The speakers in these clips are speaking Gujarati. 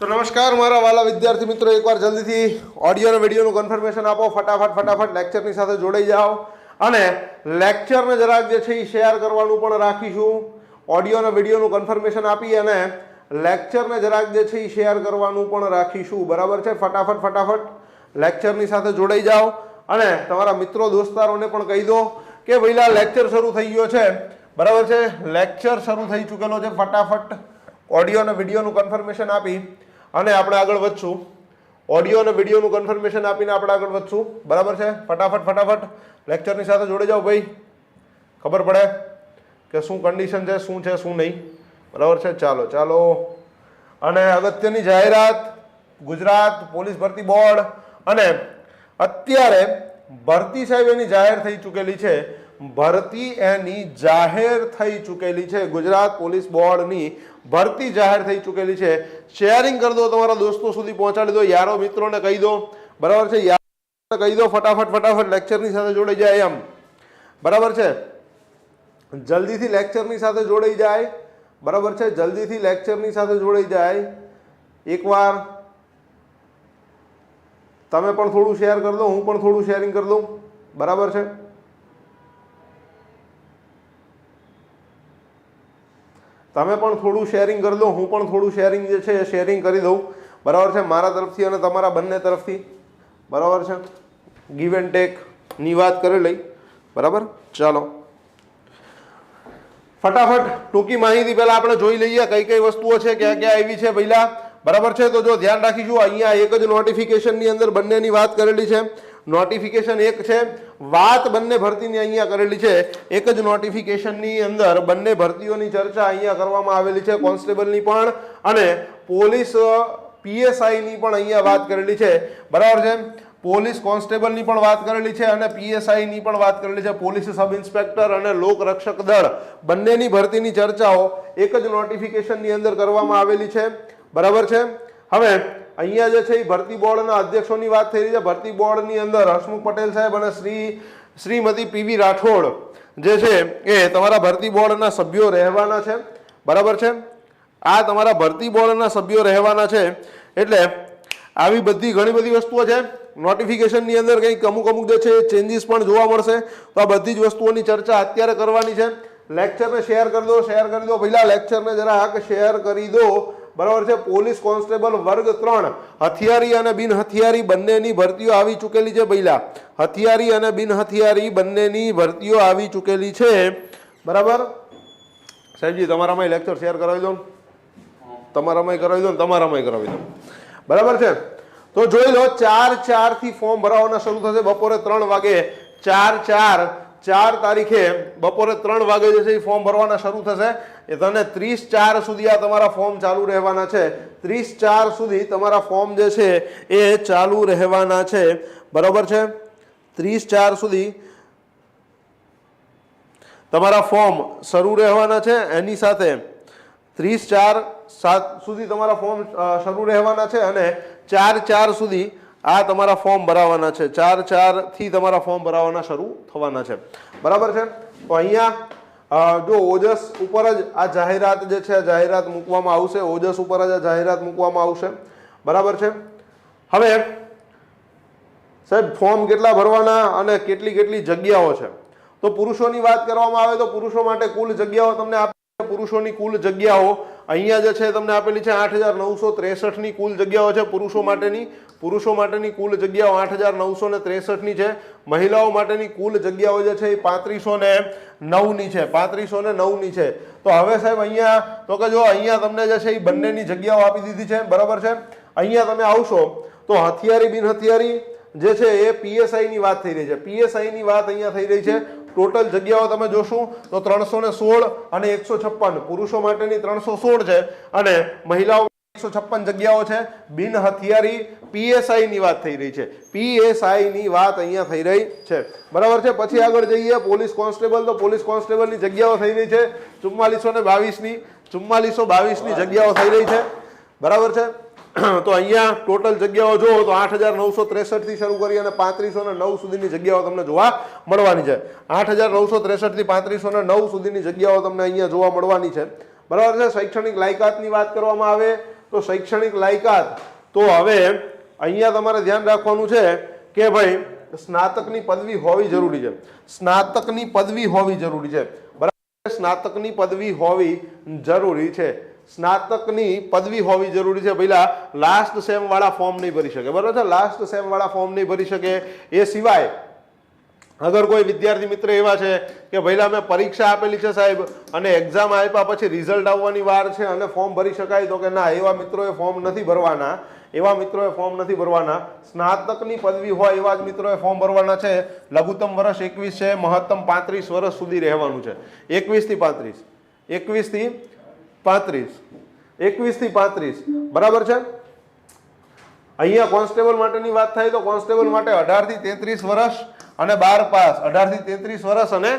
તો નમસ્કાર, મારા વાલા વિદ્યાર્થી મિત્રો, એકવાર જલ્દીથી ઓડિયો અને વિડીયોનું કન્ફર્મેશન આપો. ફટાફટ ફટાફટ લેક્ચરની સાથે જોડાઈ જાઓ. અને લેક્ચરને જરાક જે છે એ શેર કરવાનું પણ રાખીશું. ઓડિયો અને વિડીયોનું કન્ફર્મેશન આપી અને લેક્ચરને જરાક જે છે એ શેર કરવાનું પણ રાખીશું. બરાબર છે? ફટાફટ ફટાફટ લેક્ચરની સાથે જોડાઈ જાઓ. અને તમારા મિત્રો, દોસ્તારોને પણ કહી દો કે ભાઈલા લેક્ચર શરૂ થઈ ગયો છે. બરાબર છે? લેક્ચર શરૂ થઈ ચૂકેલો છે. ફટાફટ ઓડિયો અને વિડીયોનું કન્ફર્મેશન આપી. અને આપણે આગળ વધશું. ઓડિયો અને વિડીયોનું કન્ફર્મેશન આપીને આપણે આગળ વધશું. બરાબર છે? ફટાફટ ફટાફટ. લેક્ચરની સાથે જોડે જાઓ ભાઈ. ખબર પડે કે શું કન્ડિશન છે, શું છે, શું નહીં. બરાબર છે? ચાલો ચાલો. અને અગત્યની જાહેરાત, ગુજરાત પોલીસ ભરતી બોર્ડ. અને અત્યારે ભરતી સાહેબ એની જાહેર થઈ ચૂકેલી છે. ભરતી એની જાહેર થઈ ચૂકેલી છે. ગુજરાત પોલીસ બોર્ડની ભરતી જાહેર થઈ ચૂકેલી છે. શેરિંગ કરી દો તમારા દોસ્તો સુધી પહોંચાડી દો. યારો મિત્રોને કહી દો. બરાબર છે? યારો કહી દો ફટાફટ ફટાફટ લેક્ચરની સાથે જોડાઈ જાય એમ. બરાબર છે? જલ્દીથી લેક્ચરની સાથે જોડાઈ જાય. બરાબર છે? જલ્દીથી લેક્ચરની સાથે જોડાઈ જાય. એકવાર તમે પણ થોડું શેર કરી દો, હું પણ થોડું શેરિંગ કરી દઉં. બરાબર છે? તમે પણ થોડું શેરિંગ કરી દો, હું પણ થોડું શેરિંગ જે છે એ શેરિંગ કરી દઉં. બરાબર છે? મારા તરફથી અને તમારા બંને તરફથી. બરાબર છે? ગીવ એન્ડ ટેકની વાત કરી લઈ. બરાબર? ચાલો. ફટાફટ ટૂંકી માહિતી પહેલાં આપણે જોઈ લઈએ કઈ કઈ વસ્તુઓ છે, ક્યાં ક્યાં આવી છે પહેલાં. બરાબર છે? તો જો ધ્યાન રાખીશું, અહીંયા એક જ નોટિફિકેશનની અંદર બંનેની વાત કરેલી છે. નોટિફિકેશન એક છે. વાત બંને ભરતીની અહીંયા કરેલી છે. એક જ નોટિફિકેશનની અંદર બંને ભરતીઓની ચર્ચા અહીંયા કરવામાં આવેલી છે કોન્સ્ટેબલની પણ અને પોલીસ પીએસઆઈની પણ અહીંયા વાત કરેલી છે. બરાબર છે? પોલીસ કોન્સ્ટેબલની પણ વાત કરેલી છે અને પીએસઆઈની પણ વાત કરેલી છે. પોલીસ સબ ઇન્સ્પેક્ટર અને લોકરક્ષક દળ બંનેની ભરતીની ચર્ચાઓ એક જ નોટિફિકેશનની અંદર કરવામાં આવેલી છે. બરાબર છે? હવે અહીંયા જે છે એ ભરતી બોર્ડના અધ્યક્ષોની વાત થઈ રહી છે. ભરતી બોર્ડની અંદર હસમુખ પટેલ સાહેબ અને શ્રી, શ્રીમતી પીવી રાઠોડ જે છે એ તમારા ભરતી બોર્ડના સભ્યો રહેવાના છે. બરાબર છે? આ તમારા ભરતી બોર્ડના સભ્યો રહેવાના છે. એટલે આવી બધી ઘણી બધી વસ્તુઓ છે. નોટિફિકેશનની અંદર કંઈક અમુક અમુક જે છે ચેન્જીસ પણ જોવા મળશે. તો આ બધી જ વસ્તુઓની ચર્ચા અત્યારે કરવાની છે. લેક્ચરને શેર કરી દો શેર કરી દો. પહેલાં લેક્ચરને જરા હક શેર કરી દો. બરાબર છે? પોલીસ કોન્સ્ટેબલ વર્ગ ત્રણ, હથિયારી અને બિન હથિયારી બંનેની ભરતીઓ આવી ચૂકેલી છે પહેલાં. હથિયારી અને બિન હથિયારી બંનેની ભરતીઓ આવી ચૂકેલી છે. બરાબર? સાહેબજી તમારામાં લેક્ચર શેર કરાવી દો. તમારામાં કરાવી દો તમારામાં કરાવી દો. બરાબર છે? તો જોઈ લો, ચાર ચારથી ફોર્મ ભરાવાના શરૂ થશે. બપોરે ત્રણ વાગે ચાર ચાર ચાર તારીખે બપોરે ત્રણ વાગે જે છે એ ફોર્મ ભરવાના શરૂ થશે. એ તમને ત્રીસ ચાર સુધી આ તમારા ફોર્મ ચાલુ રહેવાના છે. ત્રીસ ચાર સુધી તમારા ફોર્મ જે છે એ ચાલુ રહેવાના છે. બરાબર છે? ત્રીસ ચાર સુધી તમારા ફોર્મ શરૂ રહેવાના છે. એની સાથે ત્રીસ ચાર સાત સુધી તમારા ફોર્મ શરૂ રહેવાના છે અને ચાર ચાર સુધી આ તમારા ફોર્મ ભરાવાના છે. ચાર ચારથી તમારા ફોર્મ ભરાવાના શરૂ થવાના છે. બરાબર છે? તો અહીંયા જો ઓજસ ઉપર જ આ જાહેરાત જે છે જાહેરાત મૂકવામાં આવશે. ઓજસ ઉપર જ આ જાહેરાત મૂકવામાં આવશે. બરાબર છે? હવે, સાહેબ ફોર્મ કેટલા ભરવાના અને કેટલી કેટલી જગ્યાઓ છે? તો પુરુષોની વાત કરવામાં આવે તો પુરુષો માટે કુલ જગ્યાઓ તમને આપે પુરુષોની કુલ જગ્યાઓ અહીંયા જે છે તમને આપેલી છે આઠ હજાર નવસો ત્રેસઠની કુલ જગ્યાઓ છે પુરુષો માટેની. પુરુષો માટેની કુલ જગ્યાઓ આઠ હજાર નવસો ને ત્રેસઠની છે. મહિલાઓ માટેની કુલ જગ્યાઓ જે છે એ પાંત્રીસો ને નવની છે. પાંત્રીસો ને નવની છે. તો હવે સાહેબ અહીંયા, તો કે જો અહીંયા તમને જે છે એ બંનેની જગ્યાઓ આપી દીધી છે. બરાબર છે? અહીંયા તમે આવશો, તો હથિયારી બિન હથિયારી જે છે એ પીએસઆઈ ની વાત થઈ રહી છે. પીએસઆઈ ની વાત અહીંયા થઈ રહી છે. ટોટલ જગ્યાઓ તમે જોશો તો ત્રણસો ને સોળ અને એકસો છપ્પન. પુરુષો માટેની ત્રણસો સોળ છે અને મહિલાઓ એકસો છપ્પન જગ્યાઓ છે. બિન હથિયારી પીએસઆઈ ની વાત થઈ રહી છે. પીએસઆઈ ની વાત અહીંયા થઈ રહી છે. બરાબર છે? પછી આગળ જઈએ. પોલીસ કોન્સ્ટેબલ તો પોલીસ કોન્સ્ટેબલની જગ્યાઓ થઈ રહી છે. ચુમ્માલીસો ને બાવીસની, ચુમ્માલીસો બાવીસની જગ્યાઓ થઈ રહી છે. બરાબર છે? તો અહીંયા ટોટલ જગ્યાઓ જુઓ તો આઠ હજાર નવસો ત્રેસઠથી શરૂ કરી અને પાંત્રીસો ને નવ સુધીની જગ્યાઓ તમને જોવા મળવાની છે. આઠ હજાર નવસો ત્રેસઠથી પાંત્રીસો ને નવ સુધીની જગ્યાઓ તમને અહીંયા જોવા મળવાની છે. બરાબર છે? શૈક્ષણિક લાયકાતની વાત કરવામાં આવે તો શૈક્ષણિક લાયકાત તો હવે અહીંયા તમારે ધ્યાન રાખવાનું છે કે ભાઈ સ્નાતકની પદવી હોવી જરૂરી છે. સ્નાતકની પદવી હોવી જરૂરી છે. બરાબર સ્નાતકની પદવી હોવી જરૂરી છે. સ્નાતકની પદવી હોવી જરૂરી છે. પહેલાં લાસ્ટ સેમ વાળા ફોર્મ નહીં ભરી શકે. બરાબર છે? લાસ્ટ સેમવાળા ફોર્મ નહીં ભરી શકે. એ સિવાય, અગર કોઈ વિદ્યાર્થી મિત્ર એવા છે કે પહેલા મેં પરીક્ષા આપેલી છે સાહેબ અને એક્ઝામ આપ્યા પછી રિઝલ્ટ આવવાની વાર છે અને ફોર્મ ભરી શકાય? તો કે, ના, એવા મિત્રોએ ફોર્મ નથી ભરવાના. એવા મિત્રોએ ફોર્મ નથી ભરવાના. સ્નાતકની પદવી હોય એવા જ મિત્રોએ ફોર્મ ભરવાના છે. લઘુત્તમ વર્ષ એકવીસ છે, મહત્તમ પાંત્રીસ વર્ષ સુધી રહેવાનું છે. એકવીસથી પાંત્રીસ. એકવીસથી પાંત્રીસ. એકવીસથી પાંત્રીસ. બરાબર છે? અહીંયા કોન્સ્ટેબલ માટેની વાત થાય તો કોન્સ્ટેબલ માટે અઢારથી તેત્રીસ વર્ષ અને બાર પાસ. અઢારથી તેત્રીસ વર્ષ અને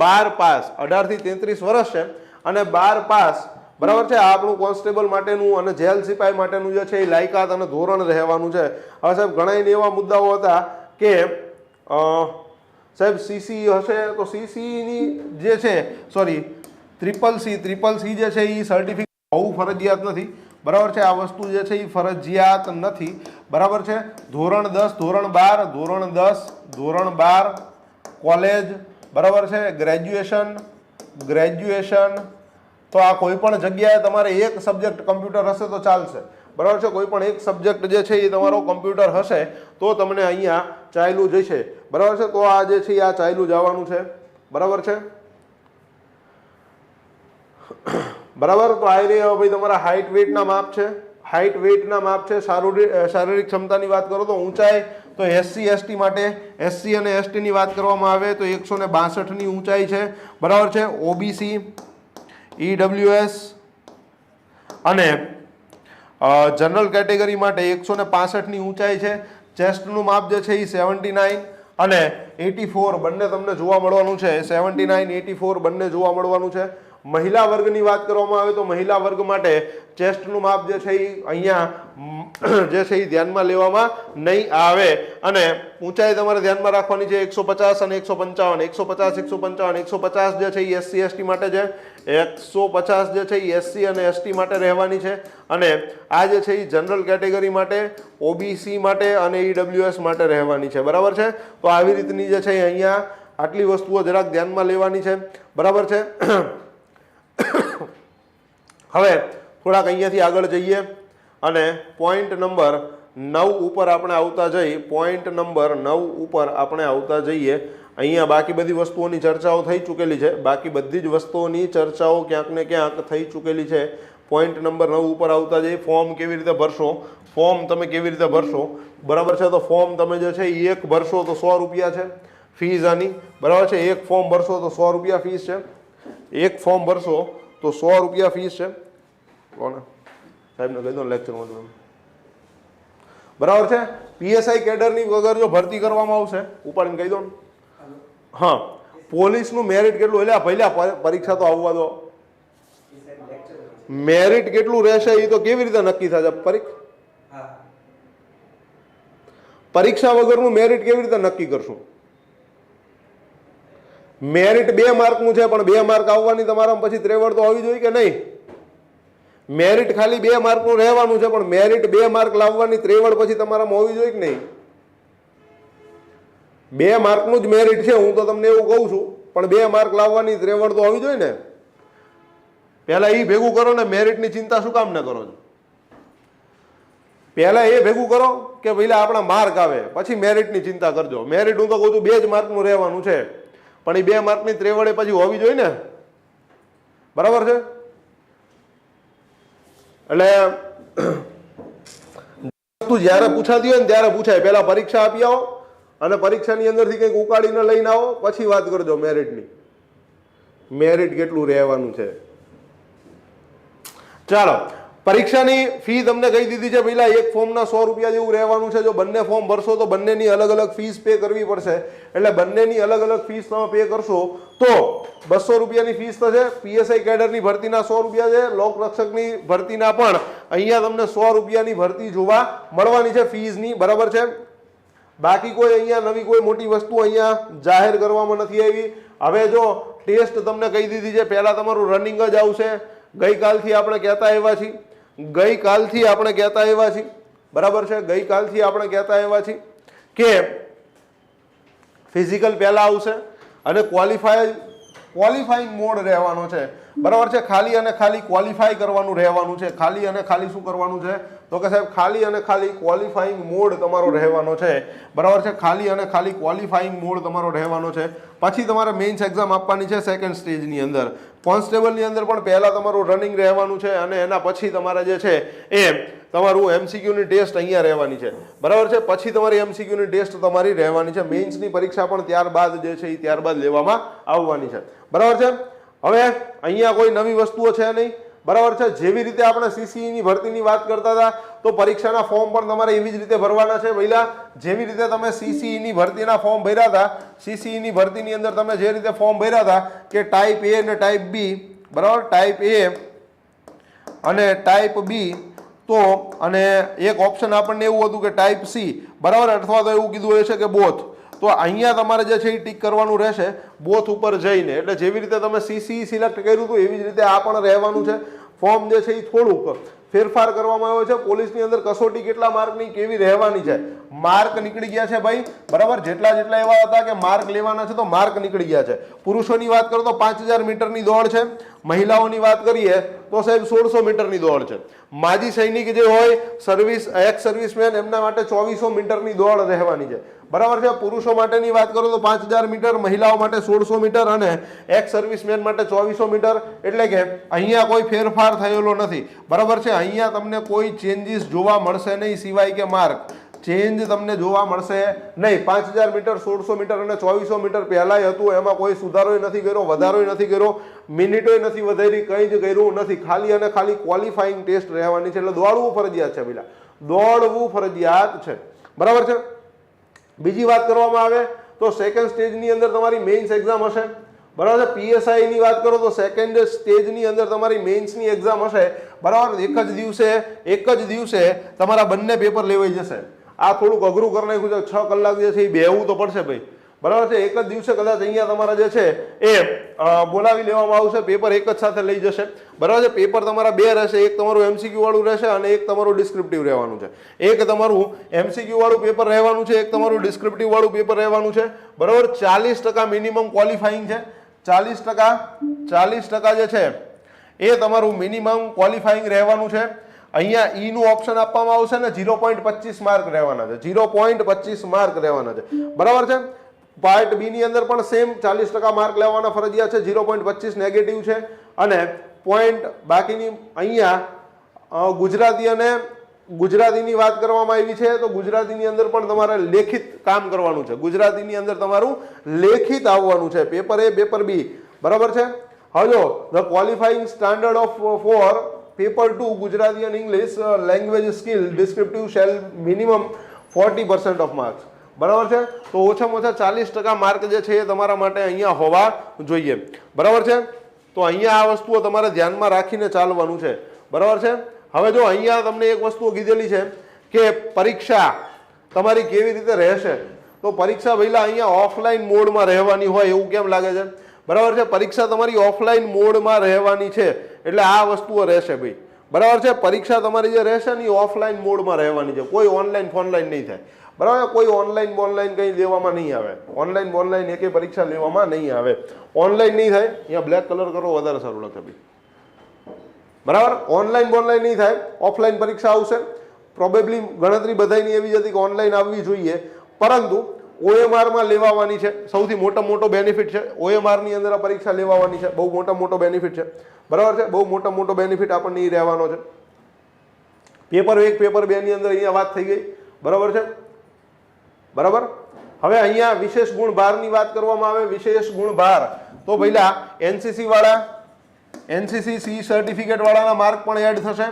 બાર પાસ. અઢારથી તેત્રીસ વર્ષ છે અને બાર પાસ. બરાબર છે? આ આપણું કોન્સ્ટેબલ માટેનું અને જેલ સિપાઈ માટેનું જે છે એ લાયકાત અને ધોરણ રહેવાનું છે. હવે સાહેબ ઘણા એવા મુદ્દાઓ હતા કે સાહેબ સીસી હશે તો સીસીની જે છે sorry triple C triple C જે છે એ સર્ટિફિકેટ હોવું ફરજિયાત નથી. બરાબર છે? આ વસ્તુ જે છે એ ફરજિયાત નથી. બરાબર છે? ધોરણ દસ, ધોરણ બાર, ધોરણ દસ, ધોરણ બાર, કોલેજ, બરાબર છે? ગ્રેજ્યુએશન ગ્રેજ્યુએશન તો આ કોઈ પણ જગ્યાએ તમારે એક સબ્જેક્ટ કમ્પ્યુટર હશે તો ચાલશે. બરાબર છે? કોઈ પણ એક સબ્જેક્ટ જે છે એ તમારો કમ્પ્યુટર હશે તો તમને અહીંયા ચાલ્યું જશે. બરાબર છે? તો આ જે છે એ આ ચાલ્યું જવાનું છે. બરાબર છે? બરાબર? તો આ હવે ભાઈ, તમારા હાઇટ વેઇટના માપ છે. હાઇટ વેઇટના માપ છે. શારીરિક ક્ષમતાની વાત કરો તો ઊંચાઈ, તો એસસી એસટી માટે એસસી અને એસટીની વાત કરવામાં આવે તો એકસો ને બાસઠની ઊંચાઈ છે. બરાબર છે? ઓબીસી ઈડબ્લ્યુએસ અને જનરલ કેટેગરી માટે એકસો ને પાસઠની ઊંચાઈ છે. ચેસ્ટનું માપ જે છે એ સેવન્ટી નાઇન અને એટી ફોર બંને તમને જોવા મળવાનું છે. સેવન્ટી નાઇન એટી ફોર બંને જોવા મળવાનું છે. મહિલા વર્ગની વાત કરવામાં આવે તો મહિલા વર્ગ માટે ચેસ્ટનું માપ જે છે એ અહીંયા જે છે એ ધ્યાનમાં લેવામાં નહીં આવે. અને ઊંચાઈ તમારે ધ્યાનમાં રાખવાની છે એકસો પચાસ અને એકસો પંચાવન. એકસો પચાસ, એકસો પંચાવન, એકસો પચાસ જે છે એ એસસી, એસટી માટે છે. એકસો પચાસ જે છે એ એસસી અને એસટી માટે રહેવાની છે. અને આ જે છે એ જનરલ કેટેગરી માટે, ઓબીસી માટે અને ઈડબ્લ્યુએસ માટે રહેવાની છે. બરાબર છે? તો આવી રીતની જે છે અહીંયા આટલી વસ્તુઓ જરાક ધ્યાનમાં લેવાની છે. બરાબર છે? હવે થોડાક અહીંયાથી આગળ જઈએ અને પોઈન્ટ નંબર નવ ઉપર આપણે આવતા જઈ પોઈન્ટ નંબર નવ ઉપર આપણે આવતા જઈએ. અહીંયા બાકી બધી વસ્તુઓની ચર્ચાઓ થઈ ચૂકેલી છે. બાકી બધી જ વસ્તુઓની ચર્ચાઓ ક્યાંક ને ક્યાંક થઈ ચૂકેલી છે. પોઈન્ટ નંબર નવ ઉપર આવતા જઈ ફોર્મ કેવી રીતે ભરશો? ફોર્મ તમે કેવી રીતે ભરશો? બરાબર છે? તો ફોર્મ તમે જે છે એ એક ભરશો તો સો રૂપિયા છે ફીઝ આની. બરાબર છે? એક ફોર્મ ભરશો તો સો રૂપિયા ફીસ છે. એક ફોર્મ ભરશો તો સો રૂપિયા ફીસ છે. કોને? સાહેબને કહી દો લેક્ચરમાં તમે બરાબર છે? પીએસઆઈ કેડરની વગર જો ભરતી કરવામાં આવશે ઉપાડીને કહી દો ને. હા પોલીસનું મેરિટ કેટલું? એટલે પહેલા પરીક્ષા તો આવવા દો. મેરિટ કેટલું રહેશે એ તો કેવી રીતે નક્કી થશે? પરીક્ષા પરીક્ષા વગરનું મેરિટ કેવી રીતે નક્કી કરશું? મેરિટ બે માર્કનું છે, પણ બે માર્ક આવવાની તમારામાં પછી ત્રેવડ તો આવી જોઈએ કે નહીં? મેરિટ ખાલી બે માર્કનું રહેવાનું છે, પણ મેરિટ બે માર્ક લાવવાની ત્રેવડ પછી તમારામાં હોવી જોઈએ કે નહીં? બે માર્કનું જ મેરિટ છે, હું તો તમને એવું કહું છું, પણ બે માર્ક લાવવાની ત્રેવડ તો હોવી જોઈએ ને? પહેલાં એ ભેગું કરો ને મેરિટની ચિંતા શું કામ ન કરો છો? પહેલાં એ ભેગું કરો કે પહેલાં આપણા માર્ક આવે, પછી મેરિટની ચિંતા કરજો. મેરિટ હું તો કહું છું, બે જ માર્કનું રહેવાનું છે. પણ એ બે માર્કની ત્રેવડે પછી હોવી જોઈએ ને? બરાબર છે? એટલે વસ્તુ જ્યારે પૂછાતી હોય ને ત્યારે પૂછાય. પહેલા પરીક્ષા આપી આવો અને પરીક્ષાની અંદરથી કંઈક ઉકાળીને લઈને આવો, પછી વાત કરજો મેરિટની. મેરિટ કેટલું રહેવાનું છે? ચાલો પરીક્ષાની ફી તમને કહી દીધી છે, પહેલા એક ફોર્મના સો રૂપિયા જેવું રહેવાનું છે. જો બંને ફોર્મ ભરશો તો બંનેની અલગ અલગ ફીસ પે કરવી પડશે. એટલે બંનેની અલગ અલગ ફીસ તમે પે કરશો તો બસો રૂપિયાની ફીસ થશે. પીએસઆઈ કેડરની ભરતીના સો રૂપિયા છે. લોકરક્ષકની ભરતીના પણ અહીંયા તમને સો રૂપિયાની ભરતી જોવા મળવાની છે ફીઝની. બરાબર છે? બાકી કોઈ અહીંયા નવી કોઈ મોટી વસ્તુ અહીંયા જાહેર કરવામાં નથી આવી. હવે જો ટેસ્ટ તમને કહી દીધી છે, પહેલાં તમારું રનિંગ જ આવશે. ગઈકાલથી આપણે કહેતા આવ્યા છીએ. ગઈકાલથી આપણે કહેતા આવ્યા છીએ. બરાબર છે? ગઈકાલથી આપણે કહેતા આવ્યા છીએ કે ફિઝિકલ પહેલાં આવશે અને ક્વોલિફાય ક્વોલિફાઈંગ મોડ રહેવાનો છે. બરાબર છે? ખાલી અને ખાલી ક્વોલિફાય કરવાનું રહેવાનું છે. ખાલી અને ખાલી શું કરવાનું છે? તો કે સાહેબ, ખાલી અને ખાલી ક્વોલિફાઈંગ મોડ તમારો રહેવાનો છે. બરાબર છે? ખાલી અને ખાલી ક્વોલિફાઈંગ મોડ તમારો રહેવાનો છે. પછી તમારે મેઇન્સ એક્ઝામ આપવાની છે સેકન્ડ સ્ટેજની અંદર. કોન્સ્ટેબલની અંદર પણ પહેલાં તમારું રનિંગ રહેવાનું છે અને એના પછી તમારે જે છે એ તમારું એમસીક્યુની ટેસ્ટ અહીંયા રહેવાની છે. બરાબર છે? પછી તમારી એમસીક્યુની ટેસ્ટ તમારી રહેવાની છે. મેઇન્સની પરીક્ષા પણ ત્યારબાદ જે છે એ ત્યારબાદ લેવામાં આવવાની છે. બરાબર છે? હવે અહીંયા કોઈ નવી વસ્તુઓ છે નહીં? બરાબર છે? જેવી રીતે આપણે સીસીઈની ભરતીની વાત કરતા હતા, તો પરીક્ષાના ફોર્મ પણ તમારે એવી જ રીતે ભરવાના છે. પહેલા જેવી રીતે તમે સીસીઈની ભરતીના ફોર્મ ભર્યા હતા સીસીઈની ભરતીની અંદર તમે જે રીતે ફોર્મ ભર્યા હતા કે ટાઈપ એ અને ટાઈપ બી બરાબર? ટાઈપ એ અને ટાઈપ બી તો અને એક ઓપ્શન આપણને એવું હતું કે ટાઈપ સી બરાબર? અથવા તો એવું કીધું હોય છે કે બોથ તો અહીંયા તમારે જે છે એ ટીક કરવાનું રહેશે બોથ ઉપર જઈને. એટલે જેવી રીતે તમે સીસી સિલેક્ટ કર્યું હતું, એવી જ રીતે આ પણ રહેવાનું છે. ફોર્મ જે છે એ થોડુંક ફેરફાર કરવામાં આવ્યો છે. પોલીસની અંદર કસોટી કેટલા માર્કની, કેવી રહેવાની છે? માર્ક નીકળી ગયા છે ભાઈ. બરાબર? જેટલા જેટલા એવા હતા કે માર્ક લેવાના છે તો માર્ક નીકળી ગયા છે. પુરુષોની વાત કરો તો પાંચ હજાર મીટરની દોડ છે. મહિલાઓની વાત કરીએ તો સાહેબ સોળસો મીટરની દોડ છે. માજી સૈનિક જે હોય સર્વિસ એક્સ સર્વિસમેન એમના માટે ચોવીસો મીટરની દોડ રહેવાની છે. બરાબર છે? પુરુષો માટેની વાત કરો તો પાંચ હજાર મીટર, મહિલાઓ માટે સોળસો મીટર અને એક્સ સર્વિસમેન માટે ચોવીસો મીટર. એટલે કે અહીંયા કોઈ ફેરફાર થયેલો નથી. બરાબર છે? અહીંયા તમને કોઈ ચેન્જીસ જોવા મળશે નહીં સિવાય કે માર્ક ચેન્જ તમને જોવા મળશે નહીં. પાંચ હજાર મીટર, સોળસો મીટર અને ચોવીસો મીટર પહેલાંય હતું. એમાં કોઈ સુધારોય નથી કર્યો, વધારોય નથી કર્યો. મિનિટોય નથી વધારી, કંઈ જ કર્યું નથી. ખાલી અને ખાલી ક્વોલિફાઈંગ ટેસ્ટ રહેવાની છે. એટલે દોડવું ફરજિયાત છે પેલા દોડવું ફરજિયાત છે. બરાબર છે? બીજી વાત કરવામાં આવે તો સેકન્ડ સ્ટેજની અંદર તમારી મેઇન્સ એક્ઝામ હશે. બરાબર છે? પીએસઆઈની વાત કરો તો સેકન્ડ સ્ટેજની અંદર તમારી મેઇન્સની એક્ઝામ હશે. બરાબર? એક જ દિવસે, એક જ દિવસે તમારા બંને પેપર લેવાઈ જશે. આ થોડુંક અઘરું કરી નાખ્યું છે. છ કલાક જે છે એ બેહવું તો પડશે ભાઈ. બરાબર છે? એક જ દિવસે કદાચ અહીંયા તમારા જે છે એ બોલાવી લેવામાં આવશે, પેપર એક જ સાથે લઈ જશે. બરાબર છે? પેપર તમારા બે રહેશે, એક તમારું એમસીક્યુ વાળું રહેશે અને એક તમારું ડિસ્ક્રિપ્ટિવ રહેવાનું છે. એક તમારું એમસીક્યુ વાળું પેપર રહેવાનું છે, એક તમારું ડિસ્ક્રિપ્ટિવ વાળું પેપર રહેવાનું છે. બરાબર? ચાલીસ ટકા મિનિમમ ક્વોલિફાઈંગ છે. ચાલીસ ટકા ચાલીસ ટકા જે છે, એ તમારું મિનિમમ ક્વોલિફાઈંગ રહેવાનું છે. અહીંયા ઈ નું ઓપ્શન આપવામાં આવશે ને ઝીરો પોઈન્ટ પચીસ માર્ક રહેવાના છે. ઝીરો પોઈન્ટ પચીસ માર્ક રહેવાના છે. બરાબર છે? પાર્ટ બીની અંદર પણ સેમ ચાલીસ ટકા માર્ક લેવાના ફરજિયાત છે ઝીરો પોઈન્ટ પચીસ નેગેટિવ છે. અને પોઈન્ટ બાકીની અહીંયા ગુજરાતી અને ગુજરાતીની વાત કરવામાં આવી છે, તો ગુજરાતીની અંદર પણ તમારે લેખિત કામ કરવાનું છે. ગુજરાતીની અંદર તમારું લેખિત આવવાનું છે. પેપર એ પેપર બી બરાબર છે? હજો the qualifying standard of four paper two Gujarati અને English language skill descriptive shall minimum forty percent of marks બરાબર છે? તો ઓછામાં ઓછા ચાલીસ ટકા માર્ક જે છે એ તમારા માટે અહીંયા હોવા જોઈએ. બરાબર છે? તો અહીંયા આ વસ્તુઓ તમારે ધ્યાનમાં રાખીને ચાલવાનું છે. બરાબર છે? હવે જો અહીંયા તમને એક વસ્તુ કીધેલી છે કે પરીક્ષા તમારી કેવી રીતે રહેશે? તો પરીક્ષા પહેલા અહીંયા ઓફલાઈન મોડમાં રહેવાની હોય એવું કેમ લાગે છે? બરાબર છે? પરીક્ષા તમારી ઓફલાઈન મોડમાં રહેવાની છે. એટલે આ વસ્તુઓ રહેશે ભાઈ. બરાબર છે? પરીક્ષા તમારી જે રહેશે ને એ ઓફલાઈન મોડમાં રહેવાની છે. કોઈ ઓનલાઈન ફોનલાઈન નહીં થાય. બરાબર? કોઈ ઓનલાઈન બોનલાઈન કંઈ લેવામાં નહીં આવે. ઓનલાઈન બોનલાઈન એકે પરીક્ષા લેવામાં નહીં આવે. ઓનલાઈન નહીં થાય, અહીંયા બ્લેક કલર કરો, વધારે સારું લાગે ભાઈ. બરાબર? ઓનલાઈન બોનલાઈન નહીં થાય ઓફલાઈન પરીક્ષા આવશે. પ્રોબેબલી ગણતરી બધાની એવી જ હતી કે ઓનલાઈન આવવી જોઈએ. પરંતુ ઓએમઆરમાં લેવાવાની છે. સૌથી મોટા મોટો બેનિફિટ છે. ઓએમઆરની અંદર આ પરીક્ષા લેવાવાની છે. બહુ મોટા મોટો બેનિફિટ છે. બરાબર છે? બહુ મોટા મોટો બેનિફિટ આપણને એ રહેવાનો છે. પેપર એક, પેપર બેની અંદર અહીંયા વાત થઈ ગઈ. બરાબર છે? બરાબર? હવે અહીંયા વિશેષ ગુણ બારની વાત કરવામાં આવે, વિશેષ ગુણ ભાર. તો પહેલા એનસીસી વાળા એનસીસી સી સર્ટિફિકેટ વાળાના માર્ક પણ એડ થશે.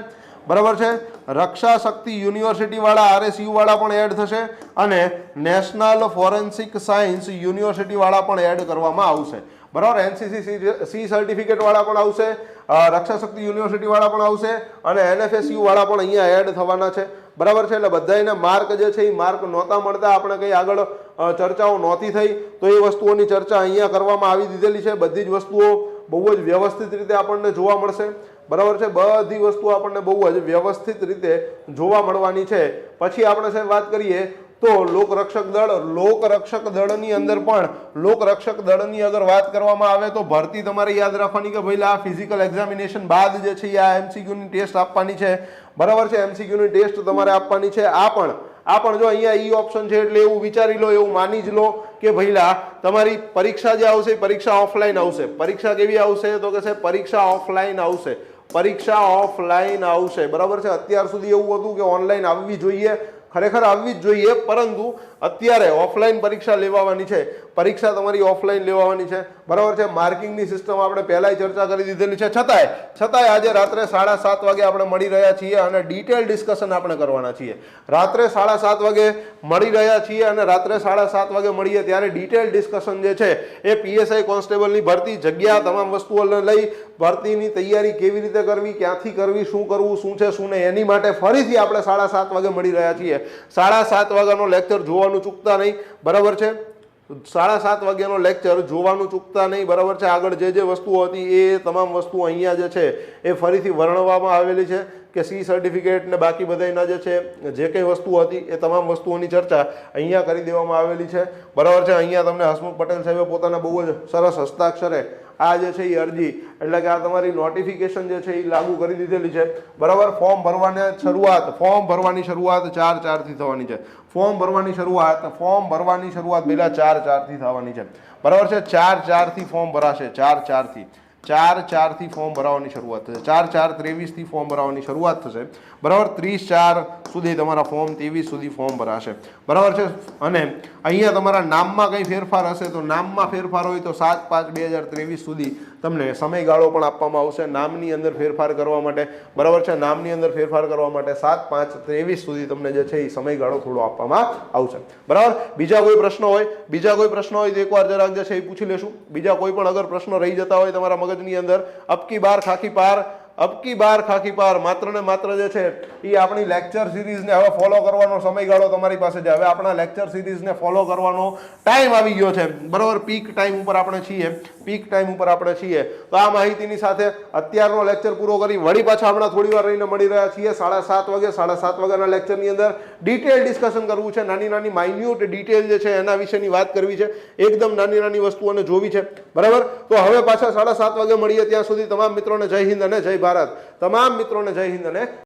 બરાબર છે? રક્ષા શક્તિ યુનિવર્સિટી વાળા આરએસયુ વાળા પણ એડ થશે અને નેશનલ ફોરેન્સિક સાયન્સ યુનિવર્સિટી વાળા પણ એડ કરવામાં આવશે. બરાબર? એનસીસી સી સર્ટિફિકેટ વાળા પણ આવશે રક્ષા શક્તિ યુનિવર્સિટી વાળા પણ આવશે અને એનએફએસયુ વાળા પણ અહીંયા એડ થવાના છે. બરાબર છે? એટલે બધાના માર્ક જે છે એ માર્ક નહોતા મળતા. આપણે કંઈ આગળ ચર્ચાઓ નહોતી થઈ. તો એ વસ્તુઓની ચર્ચા અહીંયા કરવામાં આવી દીધેલી છે. બધી જ વસ્તુઓ બહુ જ વ્યવસ્થિત રીતે આપણને જોવા મળશે. બરાબર છે? બધી વસ્તુ આપણને બહુ જ વ્યવસ્થિત રીતે જોવા મળવાની છે. પછી આપણે સાહેબ વાત કરીએ તો લોકરક્ષક દળ, લોકરક્ષક દળની અંદર પણ લોકરક્ષક દળની અગર વાત કરવામાં આવે તો ભરતી તમારે યાદ રાખવાની કે ભાઈ આ ફિઝિકલ એક્ઝામિનેશન બાદ જે છે આ એમસીક્યુની ટેસ્ટ આપવાની છે. બરાબર છે? એમસીક્યુની ટેસ્ટ તમારે આપવાની છે. આ પણ આ પણ જો અહીંયા ઈ ઓપ્શન છે એટલે એવું વિચારી લો, એવું માની જ લો કે ભઈલા તમારી પરીક્ષા જે આવશે પરીક્ષા ઓફલાઈન આવશે. પરીક્ષા કેવી આવશે? તો કે છે પરીક્ષા ઓફલાઈન આવશે. પરીક્ષા ઓફલાઈન આવશે. બરાબર છે? અત્યાર સુધી એવું હતું કે ઓનલાઈન આવવી જોઈએ. ખરેખર આવવી જ જોઈએ, પરંતુ અત્યારે ઓફલાઈન પરીક્ષા લેવાની છે. પરીક્ષા તમારી ઓફલાઈન લેવાની છે. બરાબર છે? માર્કિંગની સિસ્ટમ આપણે પહેલાંય ચર્ચા કરી દીધેલી છે. છતાંય છતાંય આજે રાત્રે સાડા સાત વાગે આપણે મળી રહ્યા છીએ અને ડિટેલ ડિસ્કશન આપણે કરવાના છીએ. રાત્રે સાડા સાત વાગે મળી રહ્યા છીએ અને રાત્રે સાડા સાત વાગે મળીએ ત્યારે ડિટેલ ડિસ્કશન જે છે એ પીએસઆઈ કોન્સ્ટેબલની ભરતી જગ્યા, તમામ વસ્તુઓને લઈ ભરતીની તૈયારી કેવી રીતે કરવી, ક્યાંથી કરવી, શું કરવું, શું છે, શું નહીં, એની માટે ફરીથી આપણે સાડા સાત વાગે મળી રહ્યા છીએ. સાડા સાત વાગ્યાનો લેક્ચર જોવાનું ચૂકતા નહીં. બરાબર છે? સાડા સાત વાગ્યાનો લેક્ચર જોવાનું ચૂકતા નહીં, બરાબર છે? આગળ જે જે વસ્તુઓ હતી, એ તમામ વસ્તુઓ અહીંયા જે છે, એ ફરીથી વર્ણવવામાં આવેલી છે કે સી સર્ટિફિકેટ ને બાકી બધાના જે છે, જે કંઈ વસ્તુ હતી, એ તમામ વસ્તુઓની ચર્ચા અહીંયા કરી દેવામાં આવેલી છે. બરાબર છે? અહીંયા તમને હસમુખ પટેલ સાહેબે પોતાના બહુ જ સરસ હસ્તાક્ષરે આ જે છે એ અરજી, એટલે કે આ તમારી નોટિફિકેશન જે છે એ લાગુ કરી દીધેલી છે. બરાબર? ફોર્મ ભરવાની શરૂઆત, ફોર્મ ભરવાની શરૂઆત ચાર ચારથી થવાની છે. ફોર્મ ભરવાની શરૂઆત, ફોર્મ ભરવાની શરૂઆત પહેલાં ચાર ચારથી થવાની છે. બરાબર છે? ચાર ચારથી ફોર્મ ભરાશે, ચાર ચારથી ચાર ચારથી ફોર્મ ભરાવાની શરૂઆત થશે. ચાર ચાર ત્રેવીસથી ફોર્મ ભરાવાની શરૂઆત થશે. બરાબર ત્રીસ ચાર સુધી તમારા ફોર્મ ત્રેવીસ સુધી ફોર્મ ભરાશે. બરાબર છે? અને અહીંયા તમારા નામમાં કંઈ ફેરફાર હશે તો નામમાં ફેરફાર હોય તો સાત પાંચ બે હજાર ત્રેવીસ સુધી તમને સમયગાળો પણ આપવામાં આવશે. નામની અંદર ફેરફાર કરવા માટે, બરાબર છે? નામની અંદર ફેરફાર કરવા માટે સાત, પાંચ, ત્રેવીસ સુધી તમને જે છે એ સમયગાળો થોડો આપવામાં આવશે. બરાબર? બીજા કોઈ પ્રશ્ન હોય? બીજા કોઈ પ્રશ્ન હોય તો એકવાર જરાક જે છે એ પૂછી લેશું. બીજા કોઈ પણ અગર પ્રશ્નો રહી જતા હોય તમારા મગજની અંદર અબકી બાર ખાખી પાર અબકી બાર ખાખી પાર, માત્ર ને માત્ર જે છે એ આપણી લેક્ચર સિરીઝને હવે ફોલો કરવાનો સમયગાળો તમારી પાસે છે. હવે આપણા લેક્ચર સિરીઝને ફોલો કરવાનો ટાઈમ આવી ગયો છે. બરાબર? પીક ટાઈમ ઉપર આપણે છીએ. પીક ટાઈમ ઉપર આપણે છીએ. તો આ માહિતીની સાથે અત્યારનો લેક્ચર પૂરો કરી વળી પાછા હમણાં થોડી વાર રહીને મળી રહ્યા છીએ. સાડા સાત વાગે, સાડા સાત વાગ્યાના લેક્ચરની અંદર ડિટેલ ડિસ્કશન કરવું છે. નાની નાની માઇન્યુટ ડિટેલ જે છે એના વિશેની વાત કરવી છે. એકદમ નાની નાની વસ્તુઓને જોવી છે. બરાબર? તો હવે પાછા સાડા સાત વાગે મળીએ ત્યાં સુધી તમામ મિત્રોને જય હિન્દ અને જય ભારત. તમામ મિત્રોને જય હિન્દ અને